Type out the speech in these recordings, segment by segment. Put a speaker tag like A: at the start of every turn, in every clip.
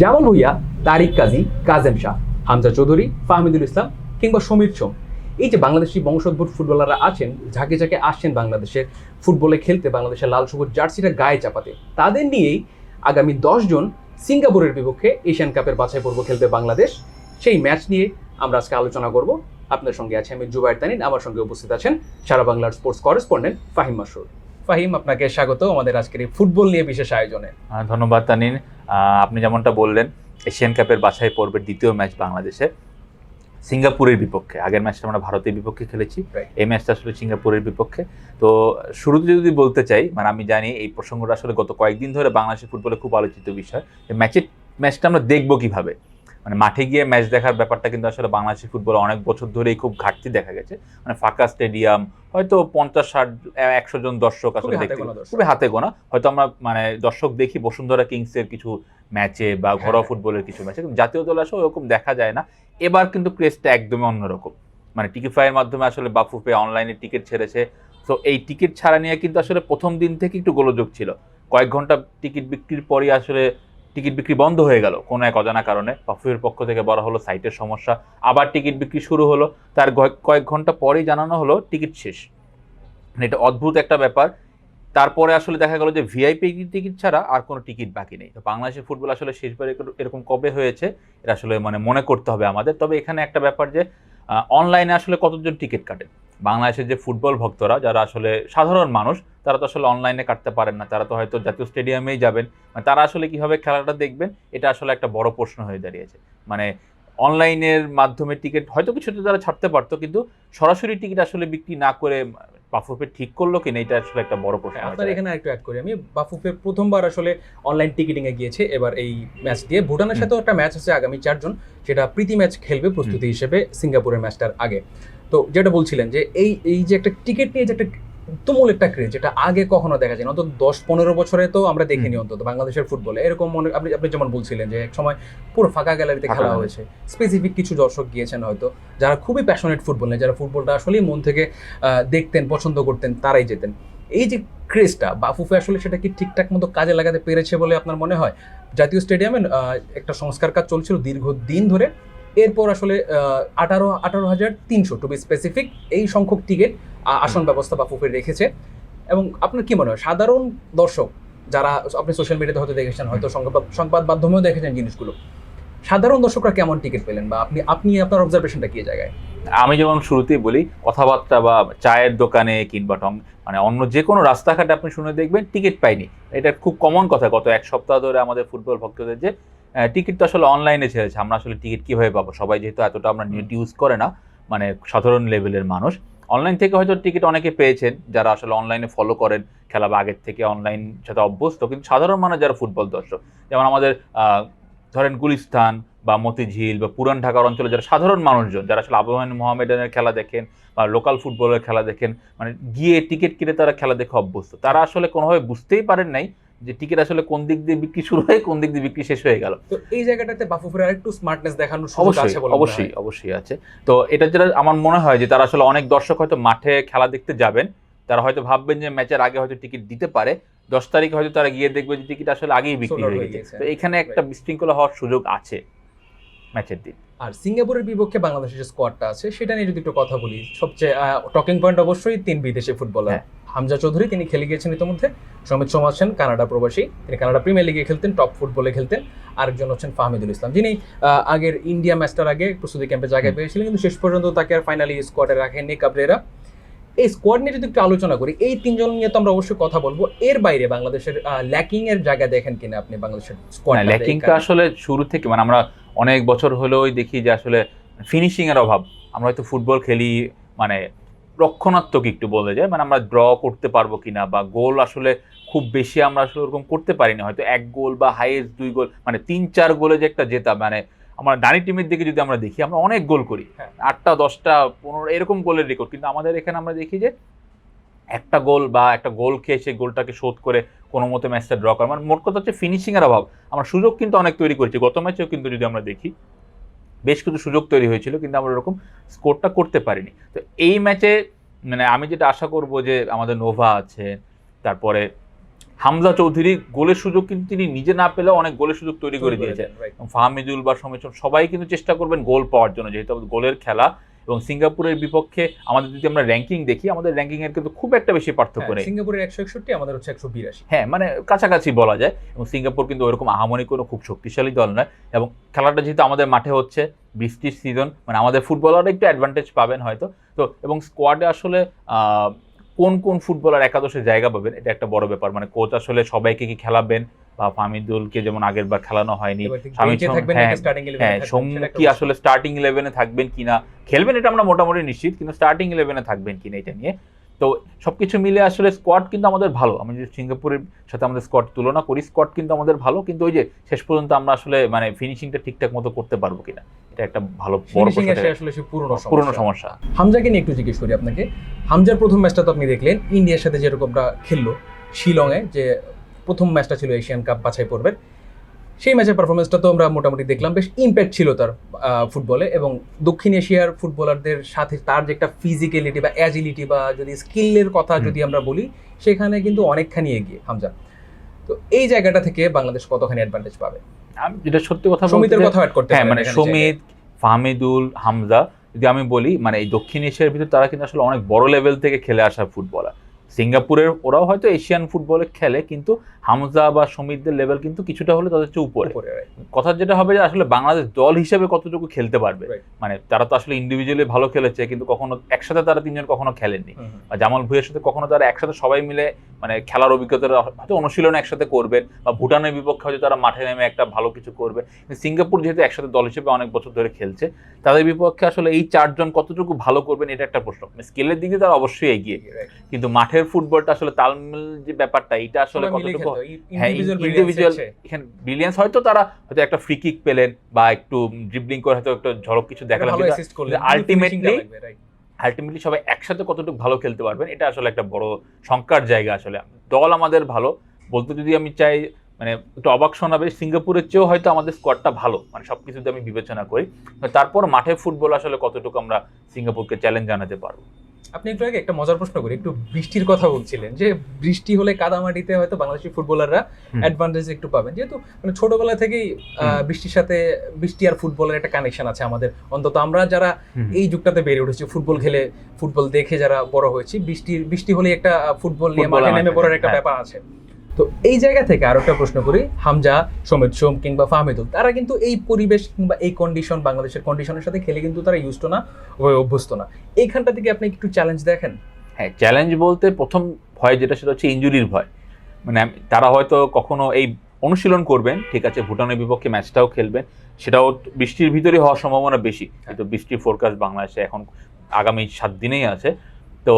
A: জামাল ভুইয়া, তারিক কাজী, কাজেম শাহ, হামজা চৌধুরী, ফাহমিদুল ইসলাম কিংবা সমীর সোম এই যে বাংলাদেশি বংশোদ্ভূত ফুটবলাররা আছেন, ঝাঁকে ঝাঁকে আসছেন বাংলাদেশের ফুটবলে খেলতে বাংলাদেশের লাল সবুজ জার্সিটা গায়ে চাপাতে। তাদের নিয়েই আগামী দশ জন সিঙ্গাপুরের বিপক্ষে এশিয়ান কাপের বাছাই পর্ব খেলবে বাংলাদেশ। সেই ম্যাচ নিয়ে আমরা আজকে আলোচনা করব। আপনার সঙ্গে আছে আমি জুবাইর তানিন, আমার সঙ্গে উপস্থিত আছেন সারা বাংলার স্পোর্টস করেসপন্ডেন্ট ফাহিম মাসুর ফাহিম, আপনাকে স্বাগত আমাদের আজকের এই ফুটবল নিয়ে বিশেষ আয়োজনে।
B: ধন্যবাদ তানিন। আপনি যেমনটা বললেন এশিয়ান কাপের বাছাই পর্বের দ্বিতীয় ম্যাচ বাংলাদেশে সিঙ্গাপুরের বিপক্ষে আগের ম্যাচটা আমরা ভারতের বিপক্ষে খেলেছি এই ম্যাচটা আসলে সিঙ্গাপুরের বিপক্ষে। তো শুরুতে যদি বলতে চাই মানে আমি জানি এই প্রসঙ্গটা আসলে গত কয়েকদিন ধরে বাংলাদেশের ফুটবলে খুব আলোচিত বিষয় ম্যাচের ম্যাচটা আমরা দেখব কীভাবে? মানে মাঠে গিয়ে ম্যাচ দেখার ব্যাপারটা কিন্তু আসলে বাংলাদেশের ফুটবলে অনেক বছর ধরেই খুব ঘাটতি দেখা গেছে। মানে ফাঁকা স্টেডিয়াম হয়তো পঞ্চাশ ষাট একশো জন দর্শক আসলে দেখতে খুবই হাতে গোনা। হয়তো আমরা মানে দর্শক দেখি বসুন্ধরা কিংসের কিছু ম্যাচে বা ঘরোয়া
A: হ্যাঁ।
B: ফুটবলের কিছু ম্যাচে কিন্তু জাতীয় দল আসলে ওরকম দেখা যায় না। এবার কিন্তু ক্রেজটা একদমই অন্যরকম। মানে টিকিফাইয়ের মাধ্যমে আসলে বাফুফে অনলাইনে টিকিট ছেড়েছে। তো এই টিকিট ছাড়া নিয়ে কিন্তু আসলে প্রথম দিন থেকে একটু গোলযোগ ছিল। কয়েক ঘণ্টা টিকিট বিক্রির পরই আসলে টিকিট বিক্রি বন্ধ হয়ে গেল কোনো এক অজানা কারণে। বাফুফের পক্ষ থেকে বলা হলো সাইটের সমস্যা। আবার টিকিট বিক্রি শুরু হলো। তার কয়েক- ঘণ্টা পরেই জানানো হলো টিকিট শেষ। এটা অদ্ভুত একটা ব্যাপার। তারপরে আসলে দেখা গেল যে ভিআইপি টিকিট ছাড়া আর কোনো টিকিট বাকি নেই। তো বাংলাদেশের ফুটবল আসলে শেষবার এরকম কবে হয়েছে, এটা আসলে মানে মনে করতে হবে আমাদের। তবে এখানে একটা ব্যাপার যে অনলাইনে আসলে কতজন টিকিট কাটে? বাংলাদেশের যে ফুটবল ভক্তরা যারা আসলে সাধারণ মানুষ তারা তো আসলে অনলাইনে কাটতে পারেন না। তারা তো হয়তো জাতীয় স্টেডিয়ামেই যাবেন। মানে তারা আসলে কীভাবে খেলাটা দেখবেন এটা আসলে একটা বড় প্রশ্ন হয়ে দাঁড়িয়েছে। মানে অনলাইনের মাধ্যমে টিকিট হয়তো কিছুটা তারা ছাড়তে পারতো কিন্তু সরাসরি টিকিট আসলে বিক্রি না করে পাফুপে ঠিক করল কিনা এটা আসলে একটা বড় প্রশ্ন
A: আপনার এখানে একটু অ্যাড করি আমি। বাফুফে প্রথমবার আসলে অনলাইন টিকিটিং এ গিয়েছে এবার এই ম্যাচ দিয়ে। ভুটানের সাথেও একটা ম্যাচ আছে আগামী চারজন সেটা প্রীতি ম্যাচ খেলবে প্রস্তুতি হিসেবে সিঙ্গাপুরের ম্যাচটার আগে। তো যেটা বলছিলেন যে এই এই যে একটা টিকিট নিয়ে যে একটা তুমুল একটা ক্রেজ যেটা আগে কখনো দেখা যায় না অন্তত দশ পনেরো বছরে তো আমরা দেখিনি অন্তত বাংলাদেশের ফুটবলে এরকম মনে আপনি আপনি যেমন বলছিলেন যে এক সময় পুরো ফাঁকা গ্যালারিতে খেলা হয়েছে। স্পেসিফিক কিছু দর্শক গিয়েছেন হয়তো যারা খুবই প্যাশনেট ফুটবল নিয়ে যারা ফুটবলটা আসলেই মন থেকে দেখতেন পছন্দ করতেন তারাই যেতেন। এই যে ক্রেজটা বাফুফে আসলে সেটা কি ঠিকঠাক মতো কাজে লাগাতে পেরেছে বলে আপনার মনে হয়? জাতীয় স্টেডিয়ামে একটা সংস্কার কাজ চলছিল দীর্ঘদিন ধরে। এরপর আসলে আঠারো আঠারো হাজার তিনশো টু বি স্পেসিফিক এই সংখ্যক টিকিট আসন ব্যবস্থা বা বাফুফে রেখেছে। এবং আপনার কি মনে হয়, সাধারণ দর্শক যারা আপনি সোশ্যাল মিডিয়াতে হয়তো দেখেছেন, হয়তো সংবাদ সংবাদ মাধ্যমেও দেখেছেন জিনিসগুলো, সাধারণ দর্শকরা কেমন টিকিট পেলেন? বা আপনি আপনি আপনার অবজারভেশনটা কি জায়গায়?
B: আমি যেমন শুরুতেই বলি, কথাবার্তা বা চায়ের দোকানে কিংবা টং মানে অন্য যে কোনো রাস্তাঘাটে আপনি শুনে দেখবেন টিকিট পাইনি। এটা খুব কমন কথা, গত এক সপ্তাহ ধরে আমাদের ফুটবল ভক্তদের যে টিকিট তো আসলে অনলাইনে ছেড়েছে। আমরা আসলে টিকিট কীভাবে পাবো? সবাই যেহেতু এতটা আমরা নেট ইউজ করে না মানে সাধারণ লেভেলের মানুষ অনলাইন থেকে হয়তো টিকিট অনেকে পেয়েছেন, যারা আসলে অনলাইনে ফলো করেন, খেলা বা আগের থেকে অনলাইন সাথে অভ্যস্ত। কিন্তু সাধারণ মানুষ যারা ফুটবল দর্শক, যেমন আমাদের ধরেন গুলিস্তান বা মতিঝিল বা পুরান ঢাকার অঞ্চলে যারা সাধারণ মানুষজন, যারা আসলে আবহাওয়ান মোহামেডানের খেলা দেখেন বা লোকাল ফুটবলের খেলা দেখেন মানে গিয়ে টিকিট কিনে তারা খেলা দেখে অভ্যস্ত। তারা আসলে কোনোভাবে বুঝতেই পারেন নাই যে টিকিট আসলে কোন দিক দিয়ে বিক্রি শুরু হয়ে কোন দিক দিয়ে বিক্রি শেষ হয়ে গেল।
A: তো এই জায়গাটাতে বাফুফের আরেকটু স্মার্টনেস দেখানোর সুযোগ আছে বলে
B: অবশ্যই অবশ্যই আছে। তো এটা যেটা আমার মনে হয় যে তারা আসলে অনেক দর্শক হয়তো মাঠে খেলা দেখতে যাবেন। তারা হয়তো ভাববেন যে ম্যাচের আগে হয়তো টিকিট দিতে পারে। দশ তারিখে হয়তো তারা গিয়ে দেখবে যে টিকিট আসলে আগেই বিক্রি হয়ে গেছে। তো এখানে একটা বিশৃঙ্খলা হওয়ার সুযোগ আছে ম্যাচের দিন।
A: আর সিঙ্গাপুরের বিপক্ষে বাংলাদেশের যে স্কোয়াডটা আছে সেটা নিয়ে যদি একটু কথা বলি সবচেয়ে টকিং পয়েন্ট অবশ্যই তিন বিদেশি ফুটবলার
B: হ্যাঁ।
A: হামজা চৌধুরী তিনি খেলে গিয়েছেন ইতিমধ্যে। সমিত সোম আছেন কানাডা প্রবাসী। তিনি কানাডা প্রিমিয়ার লিগে খেলতেন টপ ফুটবলে খেলতেন। আরেকজন হচ্ছেন ফাহমিদুল ইসলাম। যিনি আগের ইন্ডিয়া ম্যাচটার আগে প্রস্তুতি ক্যাম্পে জায়গায় পেয়েছিলেন কিন্তু শেষ পর্যন্ত তাকে আর ফাইনালি স্কোয়াডে রাখেননি কাবরেরা। এই স্কোয়াড নিয়ে যদি একটু আলোচনা করি এই তিনজন নিয়ে তো আমরা অবশ্যই কথা বলব। এর বাইরে বাংলাদেশের ল্যাকিং এর জায়গা দেখেন কিনা আপনি বাংলাদেশের স্কোয়াড
B: ল্যাকিংটা আসলে শুরু থেকে মানে আমরা অনেক বছর হলেও দেখি যে আসলে ফিনিশিং এর অভাব। আমরা হয়তো ফুটবল খেলি মানে রক্ষণাত্মক একটু বলে যায় মানে আমরা ড্র করতে পারব কিনা বা গোল আসলে খুব বেশি আমরা আসলে ওরকম করতে পারিনি। হয়তো এক গোল বা হাইয়েস্ট দুই গোল মানে তিন চার গোলে যে একটা জেতা মানে আমরা ডানি টিমের দিকে যদি আমরা দেখি আমরা অনেক গোল করি।
A: হ্যাঁ।
B: আটটা দশটা পনেরো এরকম গোলের রেকর্ড কিন্তু আমাদের এখানে আমরা দেখি যে একটা গোল বা একটা গোল খেয়ে সেই গোলটাকে শোধ করে কোনো মতে ম্যাচটা ড্র করা। মানে মোট কথা হচ্ছে ফিনিশিংয়ের অভাব। আমরা সুযোগ কিন্তু অনেক তৈরি করেছি। গত ম্যাচেও কিন্তু যদি আমরা দেখি বেশ কিছু সুযোগ তৈরি হয়েছিল কিন্তু আমরা ওরকম স্কোরটা করতে পারিনি। তো এই ম্যাচে মানে আমি যেটা আশা করব যে আমাদের নোভা আছে তারপরে হামজা চৌধুরী গোলের সুযোগ কিন্তু তিনি নিজে না পেলেও অনেক গোলের সুযোগ তৈরি করে
A: দিয়েছেন।
B: ফাহমিদুল বা সমিচন সবাই কিন্তু চেষ্টা করবেন গোল পাওয়ার জন্য যেহেতু গোলের খেলা এবং সিঙ্গাপুরের বিপক্ষে আমাদের যদি আমরা র্যাঙ্কিং দেখি আমাদের র্যাঙ্কিং এর কিন্তু খুব একটা বেশি পার্থক্য
A: হ্যাঁ,
B: নেই।
A: সিঙ্গাপুরের একশো একষট্টি আমাদের হচ্ছে একশো বিরাশি।
B: হ্যাঁ মানে কাছাকাছি বলা যায় এবং সিঙ্গাপুর কিন্তু ওরকম আহামরি কোনো খুব শক্তিশালী দল নয় এবং খেলাটা যেহেতু আমাদের মাঠে হচ্ছে বৃষ্টির সিজন মানে আমাদের ফুটবলাররা একটু অ্যাডভান্টেজ পাবেন হয়তো। তো এবং স্কোয়াডে আসলে কোন কোন ফুটবলার একাদশে জায়গা পাবেন এটা একটা বড় ব্যাপার। মানে কোচ আসলে সবাইকে কি খেলাবেন বা ফামিদুলকে যেমন আগের বার খেলানো হয়নি হ্যাঁ,
A: নাকি starting 11 এ
B: হ্যাঁ কি আসলে স্টার্টিং ইলেভেনে থাকবেন কিনা খেলবেন এটা আমরা মোটামুটি নিশ্চিত কিন্তু স্টার্টিং ইলেভেনে থাকবেন কিনা এটা নিয়ে। তো সবকিছু মিলে আসলে স্কোয়াড কিন্তু আমাদের ভালো। আমি যদি সিঙ্গাপুরের সাথে আমাদের স্কোয়াড তুলনা করি স্কোয়াড কিন্তু আমাদের ভালো কিন্তু ওই যে শেষ পর্যন্ত আমরা আসলে মানে ফিনিশিংটা ঠিকঠাক মতো করতে পারব কিনা এটা একটা ভালো বড়
A: পুরনো। সমস্যা। হামজাকে নিয়ে একটু জিজ্ঞেস করি আপনাকে। হামজার প্রথম ম্যাচটা তো আপনি দেখলেন ইন্ডিয়ার সাথে যেরকমটা খেললো শিলংয়ে যে প্রথম ম্যাচটা ছিল এশিয়ান কাপ বাছাই পর্বের। সেই ম্যাচের পারফরমেন্সটা তো আমরা মোটামুটি দেখলাম বেশ ইম্প্যাক্ট ছিল তার ফুটবলে এবং দক্ষিণ এশিয়ার ফুটবলারদের সাথে তার যে একটা ফিজিক্যালিটি বা অ্যাজিলিটি বা যদি স্কিলের কথা যদি আমরা বলি সেখানে কিন্তু অনেকখানি এগিয়ে হামজা। তো এই জায়গাটা থেকে বাংলাদেশ কতখানি অ্যাডভান্টেজ পাবে?
B: আমি যেটা সত্যি কথা
A: সমিতের কথা অ্যাড করতে
B: হ্যাঁ মানে সমিত ফাহমিদুল হামজা যদি আমি বলি মানে এই দক্ষিণ এশিয়ার ভিতরে তারা কিন্তু আসলে অনেক বড় লেভেল থেকে খেলে আসা ফুটবলার সিঙ্গাপুরের ওরাও হয়তো এশিয়ান ফুটবলে খেলে কিন্তু হামজা বা সমিতদের লেভেল কিন্তু কিছুটা হলে তাদের চেয়ে উপরে। কথা যেটা হবে যে আসলে বাংলাদেশ দল হিসেবে কতটুকু খেলতে পারবে? মানে তারা তো আসলে ইন্ডিভিজুয়ালি ভালো খেলেছে কিন্তু কখনো একসাথে তারা তিনজন কখনো। বা জামাল ভুইয়ের সাথে কখনো তারা একসাথে সবাই মিলে মানে খেলার অভিজ্ঞতা হয়তো অনুশীলন একসাথে করবেন বা ভুটানের বিপক্ষে হয়তো তারা মাঠে নেমে একটা ভালো কিছু করবে। কিন্তু সিঙ্গাপুর যেহেতু একসাথে দল হিসেবে অনেক বছর ধরে খেলছে তাদের বিপক্ষে আসলে এই চারজন কতটুকু ভালো করবেন এটা একটা প্রশ্ন। স্কিলের দিকে তারা অবশ্যই এগিয়ে. কিন্তু মাঠের ফুটবলটা আসলে তালমিল যে ব্যাপারটা এটা আসলে কতটুকু হ্যাঁ? ইন্ডিভিজুয়াল এখানে ব্রিলিয়েন্স হয়তো তারা হয়তো একটা ফ্রি কিক পেলেন বা একটু ড্রিবলিং করে হয়তো একটা ঝলক কিছু দেখালেন
A: right?
B: আলটিমেটলি সবাই একসাথে কতটুকু ভালো খেলতে পারবেন এটা আসলে একটা বড় শঙ্কার জায়গা আসলে। দল আমাদের ভালো। বলতে যদি আমি চাই মানে একটু অবাক শোনাবে সিঙ্গাপুরের চেয়েও হয়তো আমাদের স্কোয়াডটা ভালো মানে সব কিছুতে আমি বিবেচনা করি। তারপর মাঠে ফুটবল আসলে কতটুকু আমরা সিঙ্গাপুরকে চ্যালেঞ্জ জানাতে পারব?
A: আপনি একটু আগে একটা মজার প্রশ্ন করি একটু বৃষ্টির কথা বলছিলেন যে বৃষ্টি হলে কাদামাটিতে হয়তো বাংলাদেশি ফুটবলাররা। অ্যাডভান্টেজ একটু পাবেন। যেহেতু মানে ছোটবেলা থেকেই আহ, বৃষ্টির সাথে বৃষ্টি আর ফুটবলের একটা কানেকশন আছে আমাদের অন্তত। আমরা যারা এই যুগটাতে বেড়ে উঠেছি ফুটবল খেলে ফুটবল দেখে যারা বড় হয়েছি বৃষ্টি বৃষ্টি হলে একটা ফুটবল নিয়ে মাঠে নেমে পড়ার একটা
B: হ্যাঁ।
A: ব্যাপার আছে। তো এই জায়গা থেকে আরও একটা প্রশ্ন করি হামজা সমিত সোম কিংবা ফাহমিদুল তারা কিন্তু এই পরিবেশ কিংবা এই কন্ডিশন বাংলাদেশের কন্ডিশনের সাথে খেলে কিন্তু তারা ইউজ না হয়ে অভ্যস্ত না। এইখানটা থেকে আপনি একটু চ্যালেঞ্জ দেখেন?
B: হ্যাঁ চ্যালেঞ্জ বলতে প্রথম ভয় যেটা সেটা হচ্ছে ইঞ্জুরির ভয়। মানে তারা হয়তো কখনো এই অনুশীলন করবেন ঠিক আছে ভুটানের বিপক্ষে ম্যাচটাও খেলবেন সেটাও বৃষ্টির ভিতরে হওয়ার সম্ভাবনা বেশি। কিন্তু বৃষ্টির ফোরকাস্ট বাংলাদেশে এখন আগামী সাত দিনেই আছে। তো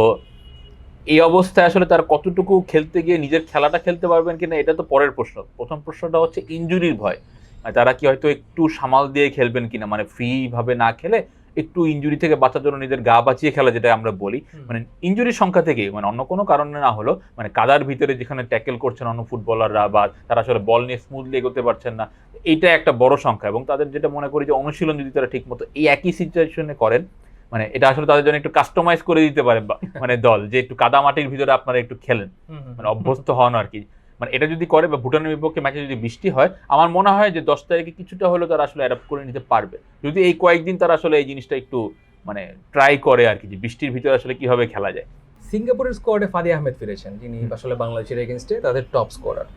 B: এই অবস্থায় আসলে তারা কতটুকু খেলতে গিয়ে নিজের খেলাটা খেলতে পারবেন কিনা এটা তো পরের প্রশ্ন। প্রথম প্রশ্নটা হচ্ছে ইঞ্জুরির ভয়। মানে তারা কি হয়তো একটু সামাল দিয়ে খেলবেন কিনা? মানে ফ্রি ভাবে না খেলে একটু ইঞ্জুরি থেকে বাঁচার জন্য নিজের গা বাঁচিয়ে খেলা যেটা আমরা বলি। মানে ইঞ্জুরির সংখ্যা থেকে মানে অন্য কোনো কারণে না হলো মানে কাদার ভিতরে যেখানে ট্যাকেল করছেন অন্য ফুটবলাররা বা তারা আসলে বল নিয়ে স্মুথলি এগোতে পারছেন না এইটা একটা বড় সংখ্যা। এবং তাদের যেটা মনে করি যে অনুশীলন যদি তারা ঠিক মতো এই একই সিচুয়েশনে করেন মানে এটা আসলে তাদের জন্য একটু কাস্টমাইজ করে দিতে পারে মানে দল যে একটু কাদা মাটির ভিতরে আপনারা একটু খেলেন। মানে অভ্যস্ত হন আর কি। মানে এটা যদি করে বা ভুটানের বিপক্ষে ম্যাচে যদি বৃষ্টি হয় আমার মনে হয় যে দশ তারিখে কিছুটা হলেও তারা আসলে অ্যাডাপ্ট করে নিতে পারবে। যদি এই কয়েকদিন তারা আসলে এই জিনিসটা একটু মানে ট্রাই করে আর কি যে বৃষ্টির ভিতরে আসলে কীভাবে খেলা যায়।
A: সিঙ্গাপুরের স্কোয়াডে ফাদি আহমেদ ফিরেছেন যিনি আসলে বাংলাদেশের এগেনস্টে তাদের টপ স্কোরার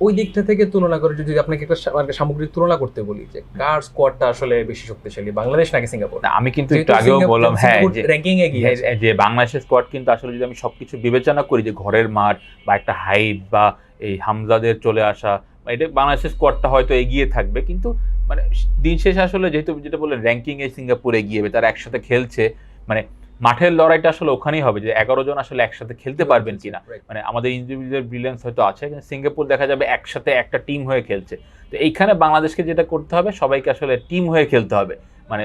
A: ওই দিকটা থেকে তুলনা করে যদি আপনাকে একটা মানে সামগ্রিক তুলনা করতে বলি যে কার স্কোয়াডটা আসলে বেশি শক্তিশালী বাংলাদেশ নাকি সিঙ্গাপুর
B: আমি কিন্তু একটু আগেও বললাম হ্যাঁ যে
A: র্যাঙ্কিং এগিয়ে আছে।
B: যে বাংলাদেশের স্কোয়াড কিন্তু আসলে যদি আমি সবকিছু বিবেচনা করি যে ঘরের মাঠ বা একটা হাইট বা এই হামজাদের চলে আসা বা এটা বাংলাদেশের স্কোয়াডটা হয়তো এগিয়ে থাকবে কিন্তু মানে দিন শেষে আসলে যেহেতু যেটা বললেন র্যাঙ্কিং এ সিঙ্গাপুর এগিয়ে যাবে তারা একসাথে খেলছে মানে মাঠের লড়াইটা আসলে ওখানেই হবে যে এগারো জন আসলে একসাথে খেলতে পারবেন কিনা। মানে আমাদের ইন্ডিভিজুয়াল ব্রিলিয়েন্স হয়তো আছে কিন্তু সিঙ্গাপুর দেখা যাবে একসাথে একটা টিম হয়ে খেলছে। তো এইখানে বাংলাদেশকে যেটা করতে হবে সবাইকে আসলে টিম হয়ে খেলতে হবে। মানে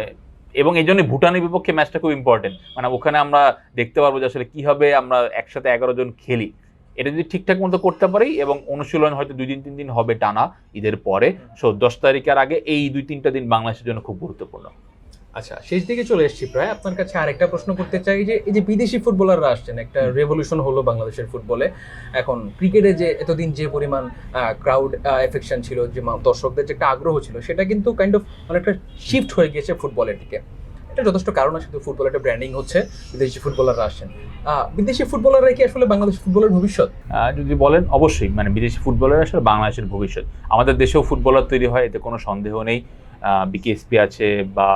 B: এবং এই জন্য ভুটানের বিপক্ষে ম্যাচটা খুব ইম্পর্টেন্ট মানে ওখানে আমরা দেখতে পারব যে আসলে কীভাবে আমরা একসাথে এগারো জন খেলি। এটা যদি ঠিকঠাক মতো করতে পারি এবং অনুশীলন হয়তো দুই দিন তিন দিন হবে টানা ঈদের পরে সো দশ তারিখের আগে এই দুই তিনটা দিন বাংলাদেশের জন্য খুব গুরুত্বপূর্ণ।
A: আচ্ছা শেষ দিকে চলে এসেছি প্রায়। আপনার কাছে আরেকটা প্রশ্ন করতে চাই যে এই যে বিদেশি ফুটবলাররা আসছেন একটা রেভলিউশন হলো বাংলাদেশের ফুটবলে। এখন ক্রিকেটে যে এতদিন যে পরিমাণ ক্রাউড এফেকশন ছিল যে দর্শকদের যে একটা আগ্রহ ছিল সেটা কিন্তু কাইন্ড অফ অনেকটা শিফট হয়ে গিয়েছে ফুটবলের দিকে। এটা যথেষ্ট কারণ আছে শুধু ফুটবল একটা ব্র্যান্ডিং হচ্ছে বিদেশি ফুটবলাররা আসছেন। বিদেশি ফুটবলাররা কি আসলে বাংলাদেশ ফুটবলের ভবিষ্যৎ?
B: যদি বলেন অবশ্যই। মানে বিদেশি ফুটবলার আসলে বাংলাদেশের ভবিষ্যৎ। আমাদের দেশেও ফুটবলার তৈরি হয় এতে কোনো সন্দেহ নেই। বিকেএসপি আছে বা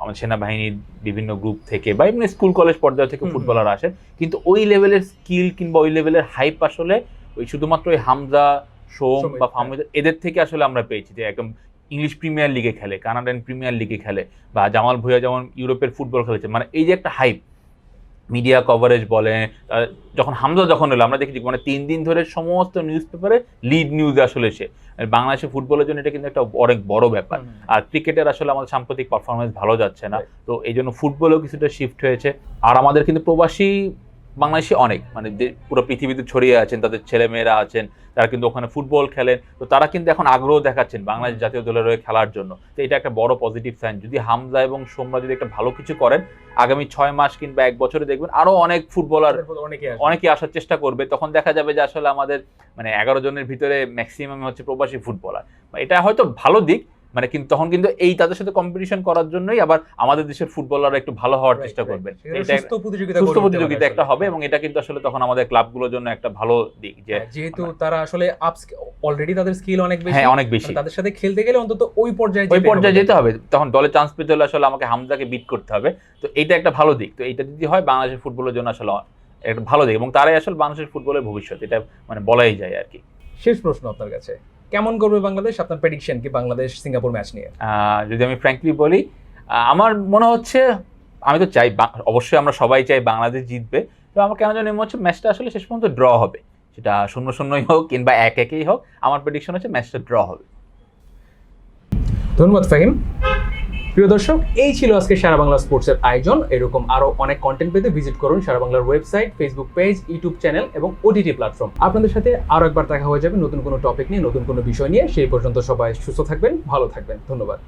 B: আমাদের সেনাবাহিনীর বিভিন্ন গ্রুপ থেকে বা এমনি স্কুল কলেজ পর্যায়ে থেকে। ফুটবলার আসেন কিন্তু ওই লেভেলের স্কিল কিংবা ওই লেভেলের হাইপ আসলে ওই শুধুমাত্র ওই হামজা সোম বা
A: হ্যাঁ।
B: ফাহমিদ এদের থেকে আসলে আমরা পেয়েছি যে একদম ইংলিশ প্রিমিয়ার লিগে খেলে কানাডান প্রিমিয়ার লিগে খেলে বা জামাল ভুয়া যেমন ইউরোপের ফুটবল খেলেছে মানে এই যে একটা হাইপ মিডিয়া কভারেজ বলে যখন হামজা যখন এলো আমরা দেখেছি মানে তিন দিন ধরে সমস্ত নিউজ পেপারে লিড নিউজ আসলে সে। বাংলাদেশের ফুটবলের জন্য এটা কিন্তু একটা অনেক বড় ব্যাপার। আর ক্রিকেটের আসলে আমাদের সাম্প্রতিক পারফরমেন্স ভালো যাচ্ছে না। তো এই জন্য ফুটবলেও কিছুটা শিফট হয়েছে। আর আমাদের কিন্তু প্রবাসী বাংলাদেশি অনেক মানে যে- পুরো পৃথিবীতে ছড়িয়ে আছেন তাদের ছেলে মেয়েরা আছেন তারা কিন্তু ওখানে ফুটবল খেলেন তো তারা কিন্তু এখন আগ্রহ দেখাচ্ছেন বাংলাদেশ জাতীয় দলের হয়ে খেলার জন্য। তো এটা একটা বড় পজিটিভ সাইন যদি হামজা এবং সোমরা যদি একটা ভালো কিছু করেন আগামী ছয় মাস কিংবা এক বছরে দেখবেন আরও অনেক ফুটবলার
A: অনেকে
B: অনেকে আসার চেষ্টা করবে। তখন দেখা যাবে যে আসলে আমাদের মানে এগারো জনের ভিতরে ম্যাক্সিমাম হচ্ছে প্রবাসী ফুটবলার। এটা হয়তো ভালো দিক মানে কিন্তু তখন কিন্তু এই তাদের সাথে কম্পিটিশন করার জন্যই আবার আমাদের দেশের ফুটবলাররা একটু ভালো হওয়ার চেষ্টা করবেন।
A: সুস্থ প্রতিযোগিতা
B: একটা হবে এবং এটা কিন্তু আসলে তখন আমাদের ক্লাবগুলোর জন্য একটা ভালো দিক যে
A: হ্যাঁ, যেহেতু তারা আসলে অলরেডি তাদের স্কিল অনেক বেশি।
B: হ্যাঁ অনেক বেশি।
A: মানে তাদের সাথে খেলতে গেলে অন্তত ওই পর্যায়ে
B: ওই পর্যায়ে যেতে হবে। তখন দলে চান্স পেতে হলে আসলে আমাকে হামজাকে বিট করতে হবে। তো এটা একটা ভালো দিক। তো এটা যদি হয় বাংলাদেশের ফুটবলের জন্য আসলে একটা ভালো দিক এবং তারাই আসলে বাংলাদেশের ফুটবলের ভবিষ্যৎ। এটা মানে বলাই যায় আর কি।
A: শেষ প্রশ্ন আপনার কাছে। কেমন করবে বাংলাদেশ? আপনার প্রেডিকশন কি বাংলাদেশ সিঙ্গাপুর ম্যাচ নিয়ে?
B: যদি আমি ফ্র্যাঙ্কলি বলি আমার মনে হচ্ছে আমি তো চাই বা- অবশ্যই আমরা সবাই চাই বাংলাদেশ জিতবে তো আমার কেন জানি মনে হচ্ছে ম্যাচটা আসলে শেষ পর্যন্ত ড্র হবে। সেটা শূন্য শূন্যই হোক কিংবা এক একই হোক আমার প্রেডিকশন হচ্ছে ম্যাচটা ড্র হবে।
A: ধন্যবাদ ফাহিম। প্রিয় দর্শক, এই ছিল আজকে সারা বাংলা স্পোর্টসের আয়োজন। এরকম আরও অনেক কন্টেন্ট পেতে ভিজিট করুন সারা বাংলার website Facebook page YouTube channel এবং ওটিটি প্ল্যাটফর্ম আপনাদের সাথে আরও একবার দেখা হয়ে যাবে নতুন কোনো টপিক নিয়ে, নতুন কোনো বিষয় নিয়ে। সেই পর্যন্ত সবাই সুস্থ থাকবেন, ভালো থাকবেন। ধন্যবাদ।